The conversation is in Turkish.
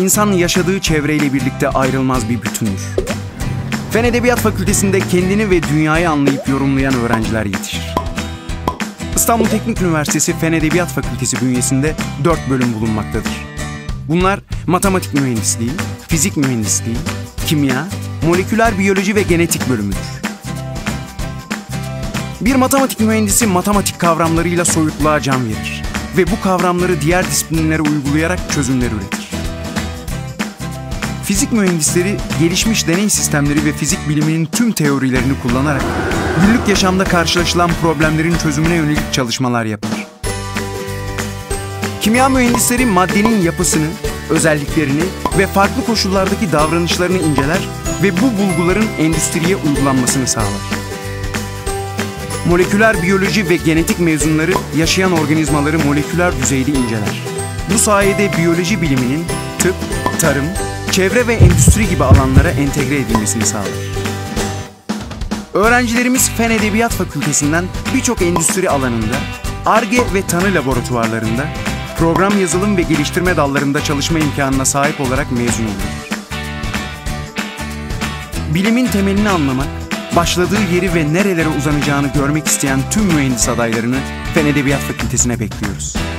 insan yaşadığı çevreyle birlikte ayrılmaz bir bütündür. Fen Edebiyat Fakültesinde kendini ve dünyayı anlayıp yorumlayan öğrenciler yetişir. İstanbul Teknik Üniversitesi Fen Edebiyat Fakültesi bünyesinde 4 bölüm bulunmaktadır. Bunlar matematik mühendisliği, fizik mühendisliği, kimya, moleküler biyoloji ve genetik bölümüdür. Bir matematik mühendisi matematik kavramlarıyla soyutluğa can verir ve bu kavramları diğer disiplinlere uygulayarak çözümler üretir. Fizik mühendisleri gelişmiş deney sistemleri ve fizik biliminin tüm teorilerini kullanarak günlük yaşamda karşılaşılan problemlerin çözümüne yönelik çalışmalar yapar. Kimya mühendisleri maddenin yapısını, özelliklerini ve farklı koşullardaki davranışlarını inceler ve bu bulguların endüstriye uygulanmasını sağlar. Moleküler biyoloji ve genetik mezunları yaşayan organizmaları moleküler düzeyde inceler. Bu sayede biyoloji biliminin tıp, tarım, çevre ve endüstri gibi alanlara entegre edilmesini sağlar. Öğrencilerimiz Fen Edebiyat Fakültesinden birçok endüstri alanında, ARGE ve tanı laboratuvarlarında, program yazılım ve geliştirme dallarında çalışma imkanına sahip olarak mezun oluyor. Bilimin temelini anlamak, başladığı yeri ve nerelere uzanacağını görmek isteyen tüm mühendis adaylarını Fen Edebiyat Fakültesine bekliyoruz.